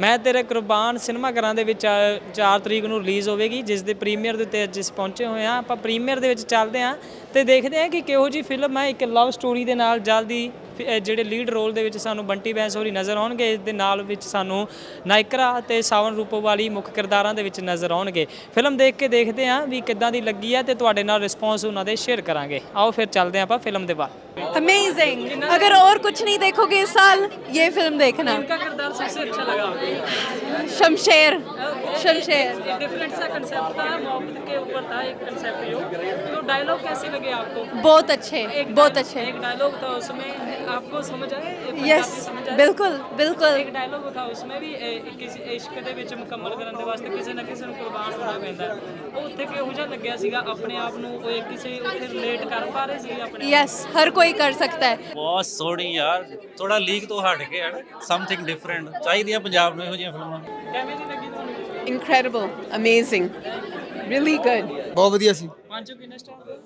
ਮੈਂ ਤੇਰੇ ਕੁਰਬਾਨ ਸਿਨੇਮਾ ਘਰਾਂ ਦੇ ਵਿੱਚ 4 ਤਰੀਕ ਨੂੰ ਰਿਲੀਜ਼ ਹੋਵੇਗੀ, ਜਿਸ ਦੇ ਪ੍ਰੀਮੀਅਰ ਦੇ ਉੱਤੇ ਅੱਜ ਅਸੀਂ ਪਹੁੰਚੇ ਹੋਏ ਹਾਂ। ਆਪਾਂ ਪ੍ਰੀਮੀਅਰ ਦੇ ਵਿੱਚ ਚੱਲਦੇ ਹਾਂ ਤੇ ਦੇਖਦੇ ਹਾਂ ਕਿ ਕਿਹੋ ਜੀ ਫਿਲਮ ਹੈ, ਇੱਕ ਲਵ ਸਟੋਰੀ ਦੇ ਨਾਲ ਜਲਦੀ ਜਿਹੜੇ ਲੀਡ ਰੋਲ ਦੇ ਵਿੱਚ ਸਾਨੂੰ ਬੰਟੀ ਬੈਂਸ ਹੋਰੀ ਨਜ਼ਰ ਆਉਣਗੇ ਇਸ ਦੇ ਨਾਲ ਵਿੱਚ ਸਾਨੂੰ ਨਾਇਕਰਾ ਤੇ ਸਾਵਨ ਰੂਪੋਵਾਲੀ ਮੁੱਖ ਕਿਰਦਾਰਾਂ ਦੇ ਵਿੱਚ ਨਜ਼ਰ ਆਉਣਗੇ ਫਿਲਮ ਦੇਖ ਕੇ ਦੇਖਦੇ ਹਾਂ ਵੀ ਕਿੱਦਾਂ ਦੀ ਲੱਗੀ ਹੈ ਤੇ ਤੁਹਾਡੇ ਨਾਲ ਰਿਸਪੌਂਸ ਉਹਨਾਂ ਦੇ ਸ਼ੇਅਰ ਕਰਾਂਗੇ ਆਓ ਫਿਰ ਚੱਲਦੇ ਹਾਂ ਆਪਾਂ ਫਿਲਮ ਦੇ ਬਾਅਦ अमेजिंग अगर और कुछ नहीं देखोगे इस साल ये फिल्म देखना इनका किरदार सबसे अच्छा लगा शमशेर शमशेर डिफरेंट सा कंसेप्ट था मोहब्बत के ऊपर था एक कंसेप्ट जो तो डायलॉग कैसे लगे आपको बहुत अच्छे बहुत अच्छे एक डायलॉग था उसमें आपको समझ आए ये पंजाबी यस समझ आए? बिल्कुल बिल्कुल ਇੱਕ ਡਾਇਲੌਗ था उसमें ਵੀ ਇਹ ਕਿਸੇ ਇਸ਼ਕ ਦੇ ਵਿੱਚ ਮੁਕੰਮਲ ਕਰਨ ਦੇ ਵਾਸਤੇ ਕਿਸੇ ਨਾ ਕਿਸੇ ਨੂੰ ਕੁਰਬਾਨ ਹੋਣਾ ਪੈਂਦਾ ਹੈ। ਉਹ ਉੱਥੇ ਕਿਹੋ ਜਿਹਾ ਲੱਗਿਆ ਸੀਗਾ ਆਪਣੇ ਆਪ ਨੂੰ ਉਹ ਇੱਕ ਕਿਸੇ ਉੱਥੇ ਰਿਲੇਟ ਕਰ ਪਾ ਰਹੇ ਸੀ ਆਪਣੇ यस हर कोई कर सकता है ਬਹੁਤ ਸੋਹਣੀ ਯਾਰ ਥੋੜਾ ਲੀਕ ਤੋਂ ਹਟ ਕੇ ਹੈ ਨਾ ਸਮਥਿੰਗ ਡਿਫਰੈਂਟ ਚਾਹੀਦੀਆਂ ਪੰਜਾਬ ਨੂੰ ਇਹੋ ਜਿਹੀਆਂ ਫਿਲਮਾਂ ਕਿਵੇਂ ਦੀ ਲੱਗੀ ਤੁਹਾਨੂੰ incredible amazing really good ਬਹੁਤ ਵਧੀਆ ਸੀ ਪੰਜ ਕਿੰਨੇ ਸਟਾਰ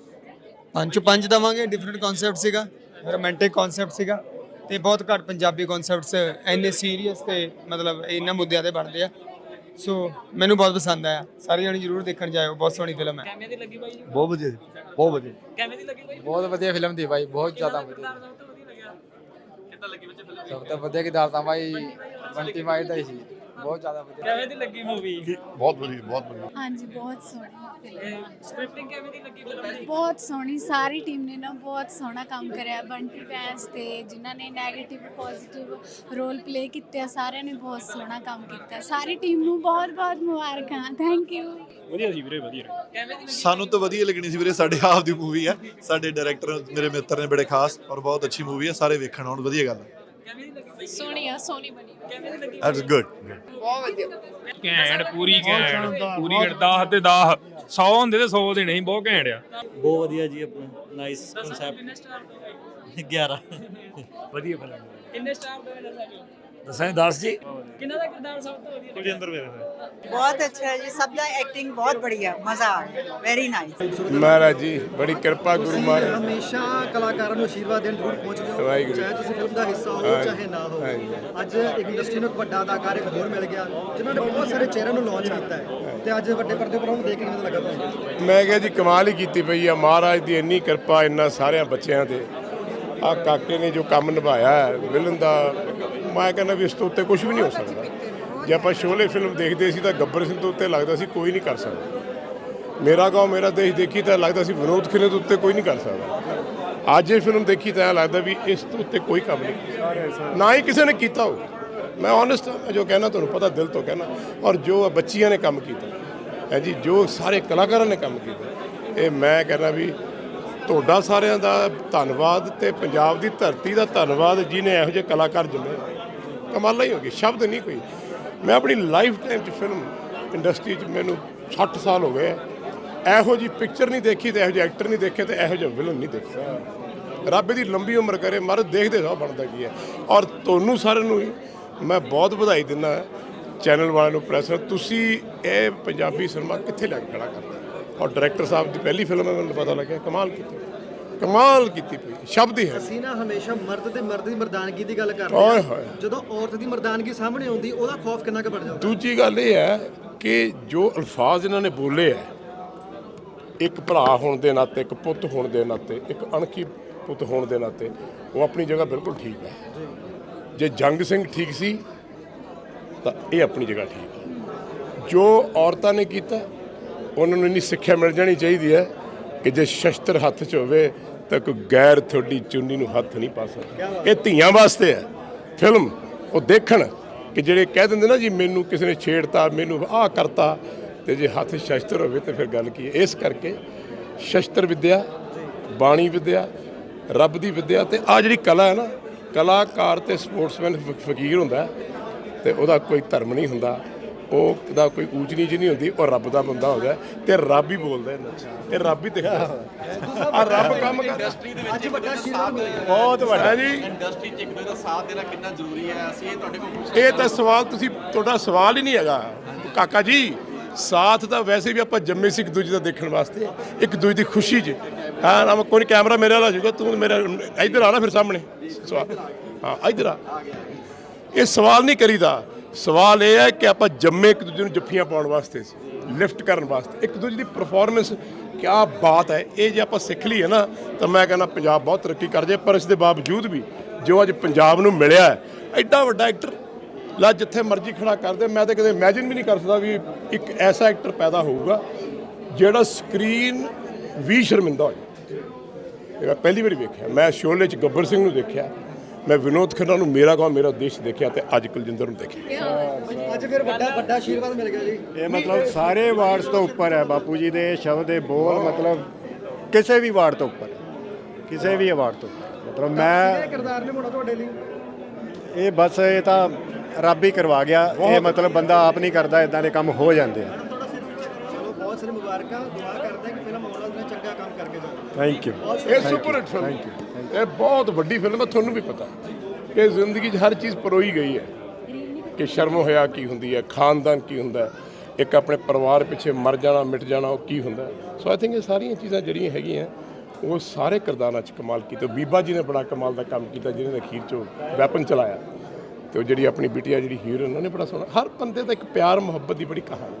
ਪੰਜ ਚੋਂ ਪੰਜ ਦਵਾਂਗੇ ਡਿਫਰੈਂਟ ਕਨਸੈਪਟ ਸੀਗਾ ਰੋਮਾਂਟਿਕ ਕਨਸੈਪਟ ਸੀਗਾ ਤੇ ਬਹੁਤ ਘੱਟ ਪੰਜਾਬੀ ਕਨਸੈਪਟਸ ਇੰਨੇ ਸੀਰੀਅਸ ਤੇ ਮਤਲਬ ਇਹਨਾਂ ਮੁੱਦਿਆਂ ਤੇ ਬਣਦੇ ਆ। ਸੋ ਮੈਨੂੰ ਬਹੁਤ ਪਸੰਦ ਆਇਆ। ਸਾਰੇ ਜਣੇ ਜਰੂਰ ਦੇਖਣ ਜਾਇਓ। ਬਹੁਤ ਸੋਹਣੀ ਫਿਲਮ ਹੈ। ਕਿਵੇਂ ਦੀ ਲੱਗੀ ਬਾਈ ਜੀ? ਬਹੁਤ ਵਧੀਆ ਜੀ। ਬਹੁਤ ਵਧੀਆ। ਕਿਵੇਂ ਦੀ ਲੱਗੀ ਬਾਈ ਬਹੁਤ ਵਧੀਆ ਫਿਲਮ ਦੀ ਬਾਈ। ਬਹੁਤ ਜ਼ਿਆਦਾ ਵਧੀਆ। ਕਿਰਦਾਰ ਸਭ ਤੋਂ ਵਧੀਆ ਲੱਗਿਆ? ਕਿੱਦਾਂ ਲੱਗੀ ਬੱਚੇ ਫਿਲਮ ਸਭ ਤੋਂ ਵਧੀਆ ਕਿਦਾਰ ਤਾਂ ਬਾਈ ਬੰਟੀ ਵਾਈਟ ਦਾ ਹੀ ਸੀ। ਬਹੁਤ ਜ਼ਿਆਦਾ ਵਧੀਆ। ਕਿਵੇਂ ਦੀ ਲੱਗੀ ਮੂਵੀ ਬਹੁਤ ਵਧੀਆ ਬਹੁਤ ਵਧੀਆ। ਹਾਂਜੀ ਬਹੁਤ ਸੋਹਣੀ। ਫਿਲਮ ਸਕ੍ਰਿਪਟਿੰਗ ਕਿਵੇਂ ਦੀ ਲੱਗੀ ਫਿਲਮ ਦੀ? ਬਹੁਤ ਸੋਹਣੀ ਸਾਰੀ ਟੀਮ ਨੇ ਨਾ ਬਹੁਤ ਸੋਹਣਾ ਕੰਮ ਕਰਿਆ। ਬੰਟੀ ਬੈਂਸ ਤੇ ਜਿਨ੍ਹਾਂ ਨੇ 네ਗੇਟਿਵ ਪੋਜ਼ਿਟਿਵ ਰੋਲ ਪਲੇ ਕੀਤੇ ਆ, ਸਾਰਿਆਂ ਨੇ ਬਹੁਤ ਸੋਹਣਾ ਕੰਮ ਕੀਤਾ। ਸਾਰੀ ਟੀਮ ਨੂੰ ਬਹੁਤ ਬਹੁਤ ਮੁਬਾਰਕਾਂ। ਥੈਂਕ ਯੂ ਸਾਨੂੰ ਤਾਂ ਵਧੀਆ ਲੱਗਣੀ ਸੀ ਵੀਰੇ ਸਾਡੇ ਆਪ ਦੀ ਮੂਵੀ ਹੈ ਸਾਡੇ ਡਾਇਰੈਕਟਰ ਮੇਰੇ ਮਿੱਤਰ ਨੇ ਬੜੇ ਖਾਸ ਔਰ ਬਹੁਤ ਅੱਛੀ ਮੂਵੀ ਹੈ ਸਾਰੇ ਵੇਖਣ ਆਉਣ ਵਧੀਆ ਗੱਲ ਹੈ ਸੋਹਣੀ ਆ ਸੋਹਣੀ ਬਣੀ ਕਿਵੇਂ ਦੀ ਲੱਗੀ? ਦੈਟਸ ਗੁੱਡ ਘੈਂਟ ਪੂਰੀ ਘੈਂਟ। ਪੂਰੀ ਘੈਂਟ 10 ਤੇ 10 100 ਹੁੰਦੇ ਤੇ 100 ਦੇ ਨਹੀਂ ਬਹੁਤ ਘੈਂਟ ਆ। ਬਹੁਤ ਵਧੀਆ ਜੀ ਆਪਣਾ ਨਾਈਸ ਕਨਸੈਪਟ ਕਿੰਨੇ ਸਟਾਰ 11 ਵਧੀਆ ਫਿਲਮ ਕਿੰਨੇ ਸਟਾਰ ਦੋਗੇ ਦੱਸਾਂ ਦੱਸ ਜੀ। ਕਿੰਨਾ ਦਾ ਕਿਰਦਾਰ ਸਭ ਤੋਂ ਵਧੀਆ ਕੁਲਜਿੰਦਰ ਮੇਰੇ ਬਹੁਤ ਅੱਛਾ ਜੀ ਸਭ ਦਾ ਐਕਟਿੰਗ ਬਹੁਤ ਬੜੀਆ ਮਜ਼ਾ ਆ ਗਿਆ ਵੈਰੀ ਨਾਈਸ ਮਹਾਰਾਜ ਜੀ ਬੜੀ ਕਿਰਪਾ ਗੁਰੂ ਮਹਾਰਾਜ ਹਮੇਸ਼ਾ ਕਲਾਕਾਰਾਂ ਨੂੰ ਆਸ਼ੀਰਵਾਦ ਦੇਣ ਜ਼ਰੂਰ ਪਹੁੰਚਦੇ ਹੋ ਚਾਹੇ ਤੁਸੀਂ ਫਿਲਮ ਦਾ ਹਿੱਸਾ ਹੋ ਚਾਹੇ ਨਾ ਹੋ। ਅੱਜ ਇੱਕ ਇੰਡਸਟਰੀ ਨੂੰ ਵੱਡਾ ਅਦਾਕਾਰ ਇੱਕ ਹੋਰ ਮਿਲ ਗਿਆ ਜਿਨ੍ਹਾਂ ਨੇ ਬਹੁਤ ਸਾਰੇ ਚਿਹਰਿਆਂ ਨੂੰ ਲਾਂਚ ਕੀਤਾ ਹੈ। ਤੇ ਅੱਜ ਵੱਡੇ ਪਰਦੇ ਪਰ ਉਹਨੂੰ ਦੇਖ ਕੇ ਮੈਨੂੰ ਲੱਗਾ ਮੈਂ ਕਿਹਾ ਜੀ ਕਮਾਲ ਹੀ ਕੀਤੀ ਪਈ ਆ। ਮਹਾਰਾਜ ਦੀ ਇੰਨੀ ਕਿਰਪਾ ਇੰਨਾ ਸਾਰਿਆਂ ਬੱਚਿਆਂ ਤੇ। ਆ ਕਾਕੇ ਨੇ ਜੋ ਕੰਮ ਨਿਭਾਇਆ ਹੈ ਵਿਲਨ ਦਾ ਮੈਂ ਕਹਿੰਦਾ ਵੀ ਇਸ ਤੋਂ ਉੱਤੇ ਕੁਝ ਵੀ ਨਹੀਂ ਹੋ ਸਕਦਾ। ਜੇ ਆਪਾਂ ਸ਼ੋਲੇ ਫਿਲਮ ਦੇਖਦੇ ਸੀ ਤਾਂ ਗੱਬਰ ਸਿੰਘ ਤੋਂ ਉੱਤੇ ਲੱਗਦਾ ਸੀ ਕੋਈ ਨਹੀਂ ਕਰ ਸਕਦਾ। ਮੇਰਾ ਗਾਉਂ ਮੇਰਾ ਦੇਸ਼ ਦੇਖੀ ਤਾਂ ਲੱਗਦਾ ਸੀ ਵਿਨੋਦ ਖਿਲੇ ਤੋਂ ਉੱਤੇ ਕੋਈ ਨਹੀਂ ਕਰ ਸਕਦਾ। ਅੱਜ ਇਹ ਫਿਲਮ ਦੇਖੀ ਤਾਂ ਐਂ ਲੱਗਦਾ ਵੀ ਇਸ ਤੋਂ ਉੱਤੇ ਕੋਈ ਕੰਮ ਨਹੀਂ। ਨਾ ਹੀ ਕਿਸੇ ਨੇ ਕੀਤਾ ਹੋ ਮੈਂ ਓਨੈਸਟ ਜੋ ਕਹਿਣਾ ਤੁਹਾਨੂੰ ਪਤਾ ਦਿਲ ਤੋਂ ਕਹਿਣਾ। ਔਰ ਜੋ ਬੱਚੀਆਂ ਨੇ ਕੰਮ ਕੀਤਾ ਹੈ ਜੀ ਜੋ ਸਾਰੇ ਕਲਾਕਾਰਾਂ ਨੇ ਕੰਮ ਕੀਤਾ ਇਹ ਮੈਂ ਕਹਿੰਦਾ ਵੀ ਤੁਹਾਡਾ ਸਾਰਿਆਂ ਦਾ ਧੰਨਵਾਦ ਤੇ ਪੰਜਾਬ ਦੀ ਧਰਤੀ ਦਾ ਧੰਨਵਾਦ ਜਿਹਨੇ ਇਹੋ ਜਿਹੇ ਕਲਾਕਾਰ ਜੰਮੇ ਕਮਾਲ ਹੀ ਹੋ ਗਈ ਸ਼ਬਦ ਨਹੀਂ ਕੋਈ। ਮੈਂ ਆਪਣੀ ਲਾਈਫ ਟਾਈਮ 'ਚ ਫਿਲਮ ਇੰਡਸਟਰੀ 'ਚ ਮੈਨੂੰ 60 ਸਾਲ ਹੋ ਗਏ। ਇਹੋ ਜੀ ਪਿਕਚਰ ਨਹੀਂ ਦੇਖੀ ਤੇ ਇਹੋ ਜਿਹੇ ਐਕਟਰ ਨਹੀਂ ਦੇਖੇ ਤੇ ਇਹੋ ਜਿਹਾ ਵਿਲਨ ਨਹੀਂ ਦੇਖਿਆ ਰੱਬ ਦੀ ਲੰਬੀ ਉਮਰ ਕਰੇ ਮਰ ਦੇਖਦੇ ਸਭ ਬਣਦਾ ਕੀ ਹੈ। ਔਰ ਤੁਹਾਨੂੰ ਸਾਰਿਆਂ ਨੂੰ ਮੈਂ ਬਹੁਤ ਵਧਾਈ ਦਿੰਦਾ ਚੈਨਲ ਵਾਲਿਆਂ ਨੂੰ ਪ੍ਰੈਸ ਤੁਸੀਂ ਇਹ ਪੰਜਾਬੀ ਸਿਨੇਮਾ ਕਿੱਥੇ ਲੈ ਕੇ ਖੜਾ ਕਰਦਾ ਔਰ ਡਾਇਰੈਕਟਰ ਸਾਹਿਬ ਦੀ ਪਹਿਲੀ ਫਿਲਮ ਹੈ ਮੈਨੂੰ ਪਤਾ ਲੱਗਿਆ ਕਮਾਲ ਕੀਤੀ। ਕਮਾਲ ਕੀਤੀ ਪਈ ਸ਼ਬਦ ਹੀ ਹੈ। ਅਸੀਂ ਨਾ ਹਮੇਸ਼ਾ ਮਰਦ ਤੇ ਮਰਦ ਦੀ ਮਰਦਾਨਗੀ ਦੀ ਗੱਲ ਕਰਦੇ ਓਏ ਹਾਂ। ਹੋਏ। ਜਦੋਂ ਔਰਤ ਦੀ ਮਰਦਾਨਗੀ ਸਾਹਮਣੇ ਆਉਂਦੀ ਉਹਦਾ ਖੌਫ ਕਿੰਨਾ ਕੁ ਵੱਧ ਜਾਂਦਾ ਦੂਜੀ ਗੱਲ ਇਹ ਹੈ ਕਿ ਜੋ ਅਲਫਾਜ਼ ਇਹਨਾਂ ਨੇ ਬੋਲੇ ਹੈ ਇੱਕ ਭਰਾ ਹੋਣ ਦੇ ਨਾਤੇ ਇੱਕ ਪੁੱਤ ਹੋਣ ਦੇ ਨਾਤੇ ਇੱਕ ਅਣਖੀ ਪੁੱਤ ਹੋਣ ਦੇ ਨਾਤੇ ਉਹ ਆਪਣੀ ਜਗ੍ਹਾ ਬਿਲਕੁਲ ਠੀਕ ਹੈ। ਜੇ ਜੰਗ ਸਿੰਘ ਠੀਕ ਸੀ ਤਾਂ ਇਹ ਆਪਣੀ ਜਗ੍ਹਾ ਠੀਕ ਹੈ। ਜੋ ਔਰਤਾਂ ਨੇ ਕੀਤਾ ਉਹਨਾਂ ਨੂੰ ਇੰਨੀ ਸਿੱਖਿਆ ਮਿਲ ਜਾਣੀ ਚਾਹੀਦੀ ਹੈ ਕਿ ਜੇ ਸ਼ਸਤਰ ਹੱਥ 'ਚ ਹੋਵੇ ਤਾਂ ਕੋਈ ਗੈਰ ਤੁਹਾਡੀ ਚੁੰਨੀ ਨੂੰ ਹੱਥ ਨਹੀਂ ਪਾ ਸਕਦਾ। ਇਹ ਧੀਆਂ ਵਾਸਤੇ ਹੈ। ਫਿਲਮ, ਉਹ ਦੇਖਣ ਕਿ ਜਿਹੜੇ ਕਹਿ ਦਿੰਦੇ ਨਾ ਜੀ, ਮੈਨੂੰ ਕਿਸੇ ਨੇ ਛੇੜਤਾ, ਮੈਨੂੰ ਆਹ ਕਰਤਾ, ਤੇ ਜੇ ਹੱਥ ਸ਼ਸਤਰ ਹੋਵੇ ਤੇ ਫਿਰ ਗੱਲ ਕੀ ਹੈ? ਇਸ ਕਰਕੇ ਸ਼ਸਤਰ ਵਿਦਿਆ, ਬਾਣੀ ਵਿਦਿਆ, ਰੱਬ ਦੀ ਵਿਦਿਆ ਤੇ ਆ ਜਿਹੜੀ ਕਲਾ ਹੈ ਨਾ, ਕਲਾਕਾਰ ਤੇ ਸਪੋਰਟਸਮੈਨ ਫਕੀਰ ਹੁੰਦਾ ਹੈ ਤੇ ਉਹਦਾ ਕੋਈ ਧਰਮ ਨਹੀਂ ਹੁੰਦਾ। ਉਹ ਦਾ ਕੋਈ ਊਚ ਨੀਚ ਨਹੀਂ ਹੁੰਦੀ ਉਹ ਰੱਬ ਦਾ ਬੰਦਾ ਹੁੰਦਾ ਹੈ ਤੇ ਰੱਬ ਹੀ ਬੋਲਦਾ ਇਹਨਾਂ ਇਹ ਰੱਬ ਹੀ ਦਿਖਦਾ। ਆ ਰੱਬ ਕੰਮ ਕਰਦਾ। ਅੱਜ ਵੱਡਾ ਆਸ਼ੀਰਵਾਦ ਮਿਲਿਆ। ਬਹੁਤ ਵੱਡਾ ਜੀ। ਇੰਡਸਟਰੀ 'ਚ ਇੱਕ ਦੂਜੇ ਦਾ ਸਾਥ ਦੇਣਾ ਕਿੰਨਾ ਜ਼ਰੂਰੀ ਹੈ? ਅਸੀਂ ਇਹ ਤੁਹਾਡੇ ਕੋਲ ਇਹ ਤਾਂ ਸਵਾਲ ਤੁਸੀਂ ਤੁਹਾਡਾ ਸਵਾਲ ਹੀ ਨਹੀਂ ਹੈਗਾ। ਕਾਕਾ ਜੀ ਸਾਥ ਤਾਂ ਵੈਸੇ ਵੀ ਆਪਾਂ ਜੰਮੇ ਸੀ ਇੱਕ ਦੂਜੇ ਦਾ ਦੇਖਣ ਵਾਸਤੇ। ਇੱਕ ਦੂਜੇ ਦੀ ਖੁਸ਼ੀ 'ਚ। ਹਾਂ ਨਾ ਕੋਈ ਕੈਮਰਾ ਮੇਰੇ ਵਾਲਾ ਜੂਗਾ ਤੂੰ ਮੇਰਾ ਇੱਧਰ ਆ ਨਾ ਫਿਰ ਸਾਹਮਣੇ। ਸਵਾਲ। ਹਾਂ ਇੱਧਰ ਆ। ਇਹ ਸਵਾਲ ਨਹੀਂ ਕਰੀਦਾ। ਸਵਾਲ ਇਹ ਹੈ ਕਿ ਆਪਾਂ ਜੰਮੇ ਇੱਕ ਦੂਜੇ ਨੂੰ ਜੱਫੀਆਂ ਪਾਉਣ ਵਾਸਤੇ ਲਿਫਟ ਕਰਨ ਵਾਸਤੇ। ਇੱਕ ਦੂਜੇ ਦੀ ਪਰਫਾਰਮੈਂਸ ਕਿਆ ਬਾਤ ਹੈ। ਇਹ ਜੇ ਆਪਾਂ ਸਿੱਖ ਲਈਏ ਨਾ, ਤਾਂ ਮੈਂ ਕਹਿੰਦਾ ਪੰਜਾਬ ਬਹੁਤ ਤਰੱਕੀ ਕਰ ਜਾਏ ਪਰ ਇਸ ਦੇ ਬਾਵਜੂਦ ਵੀ ਜੋ ਅੱਜ ਪੰਜਾਬ ਨੂੰ ਮਿਲਿਆ ਹੈ, ਐਡਾ ਵੱਡਾ ਐਕਟਰ ਲਾ ਜਿੱਥੇ ਮਰਜ਼ੀ ਖੜਾ ਕਰਦੇ ਮੈਂ ਤਾਂ ਕਦੇ ਇਮੇਜਿਨ ਵੀ ਨਹੀਂ ਕਰ ਸਕਦਾ ਵੀ ਇੱਕ ਐਸਾ ਐਕਟਰ ਪੈਦਾ ਹੋਊਗਾ, ਜਿਹੜਾ ਸਕਰੀਨ ਵੀ ਸ਼ਰਮਿੰਦਾ ਹੋ ਇਹ ਪਹਿਲੀ ਵਾਰੀ ਵੇਖਿਆ। ਮੈਂ ਸ਼ੋਲੇ 'ਚ ਗੱਬਰ ਸਿੰਘ ਨੂੰ ਦੇਖਿਆ। ਮੈਂ ਵਿਨੋਦ ਖੰਨਾ ਨੂੰ ਮੇਰਾ ਗਾਉਂ ਮੇਰਾ ਦੇਸ਼ ਦੇਖਿਆ ਤੇ ਅੱਜ ਕੁਲਜਿੰਦਰ ਨੂੰ ਦੇਖਿਆ। ਅੱਜ ਫਿਰ ਵੱਡਾ ਵੱਡਾ ਆਸ਼ੀਰਵਾਦ ਮਿਲ ਗਿਆ ਜੀ। ਇਹ ਮਤਲਬ ਸਾਰੇ ਵਾਰਡਸ ਤੋਂ ਉੱਪਰ ਹੈ ਬਾਪੂ ਜੀ ਦੇ ਸ਼ਬਦ ਦੇ ਬੋਲ ਮਤਲਬ ਕਿਸੇ ਵੀ ਵਾਰਡ ਤੋਂ ਉੱਪਰ ਹੈ। ਕਿਸੇ ਵੀ ਅਵਾਰਡ ਤੋਂ ਉੱਪਰ। ਮਤਲਬ ਮੈਂ ਕਿਰਦਾਰ ਨੇ ਮੋੜਾ ਤੁਹਾਡੇ ਲਈ? ਇਹ ਬਸ ਇਹ ਤਾਂ ਰੱਬ ਹੀ ਕਰਵਾ ਗਿਆ। ਇਹ ਮਤਲਬ ਬੰਦਾ ਆਪ ਨਹੀਂ ਕਰਦਾ ਇਦਾਂ ਦੇ ਕੰਮ ਹੋ ਜਾਂਦੇ ਆ। ਬਹੁਤ ਸਾਰੀ ਮੁਬਾਰਕਾਂ ਦੁਆ ਕਰਦੇ ਹਾਂ ਕਿ ਫਿਲਮ ਆਉਣ ਵਾਲੇ ਦਿਨਾਂ 'ਚ ਚੰਗਾ ਕੰਮ ਕਰਕੇ ਜਾਓ ਥੈਂਕ ਯੂ ਇਹ ਸੁਪਰ ਹਿੱਟ ਫਿਲਮ ਇਹ ਬਹੁਤ ਵੱਡੀ ਫਿਲਮ ਹੈ ਤੁਹਾਨੂੰ ਵੀ ਪਤਾ ਕਿ ਜ਼ਿੰਦਗੀ 'ਚ ਹਰ ਚੀਜ਼ ਪਰੋਈ ਗਈ ਹੈ। ਕਿ ਸ਼ਰਮ ਹੋਇਆ ਕੀ ਹੁੰਦੀ ਹੈ ਖਾਨਦਾਨ ਕੀ ਹੁੰਦਾ ਹੈ ਇੱਕ ਆਪਣੇ ਪਰਿਵਾਰ ਪਿੱਛੇ ਮਰ ਜਾਣਾ ਮਿਟ ਜਾਣਾ ਉਹ ਕੀ ਹੁੰਦਾ ਹੈ। ਸੋ ਆਈ ਥਿੰਕ ਇਹ ਸਾਰੀਆਂ ਚੀਜ਼ਾਂ ਜਿਹੜੀਆਂ ਹੈਗੀਆਂ ਉਹ ਸਾਰੇ ਕਿਰਦਾਰਾਂ 'ਚ ਕਮਾਲ ਕੀਤਾ। ਬੀਬਾ ਜੀ ਨੇ ਬੜਾ ਕਮਾਲ ਦਾ ਕੰਮ ਕੀਤਾ ਜਿਹਨੇ ਨੇ ਅਖੀਰ 'ਚ ਵੈਪਨ ਚਲਾਇਆ। ਤੇ ਉਹ ਜਿਹੜੀ ਆਪਣੀ ਬਿਟਿਆ ਜਿਹੜੀ ਹੀਰੋਇਨ ਉਹਨੇ ਬੜਾ ਸੋਹਣਾ ਹਰ ਬੰਦੇ ਦਾ ਇੱਕ ਪਿਆਰ ਮੁਹੱਬਤ ਦੀ ਬੜੀ ਕਹਾਣੀ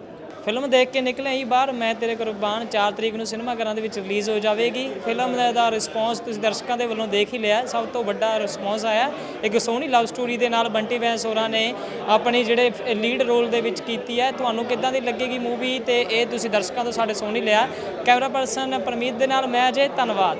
ਫਿਲਮ ਦੇਖ ਕੇ ਨਿਕਲੇ ਹੀ ਬਾਹਰ। ਮੈਂ ਤੇਰੇ ਕੁਰਬਾਨ 4 ਤਰੀਕ ਨੂੰ ਸਿਨੇਮਾ ਘਰਾਂ ਦੇ ਵਿੱਚ ਰਿਲੀਜ਼ ਹੋ ਜਾਵੇਗੀ। ਫਿਲਮ ਦਾ ਦਾ ਰਿਸਪੌਂਸ ਤੁਸੀਂ ਦਰਸ਼ਕਾਂ ਦੇ ਵੱਲੋਂ ਦੇਖ ਹੀ ਲਿਆ। ਸਭ ਤੋਂ ਵੱਡਾ ਰਿਸਪੌਂਸ ਆਇਆ। ਇੱਕ ਸੋਹਣੀ ਲਵ ਸਟੋਰੀ ਦੇ ਨਾਲ ਬੰਟੀ ਬੈਂਸ ਹੋਰਾਂ ਨੇ ਆਪਣੀ ਜਿਹੜੇ ਲੀਡ ਰੋਲ ਦੇ ਵਿੱਚ ਕੀਤੀ ਹੈ। ਤੁਹਾਨੂੰ ਕਿੱਦਾਂ ਦੀ ਲੱਗੇਗੀ ਮੂਵੀ ਤੇ ਇਹ ਤੁਸੀਂ ਦਰਸ਼ਕਾਂ ਤੋਂ ਸਾਡੇ ਸੁਣ ਹੀ ਲਿਆ। ਕੈਮਰਾ ਪਰਸਨ ਪਰਮੀਤ ਦੇ ਨਾਲ, ਮੈਂ ਅਜੇ, ਧੰਨਵਾਦ।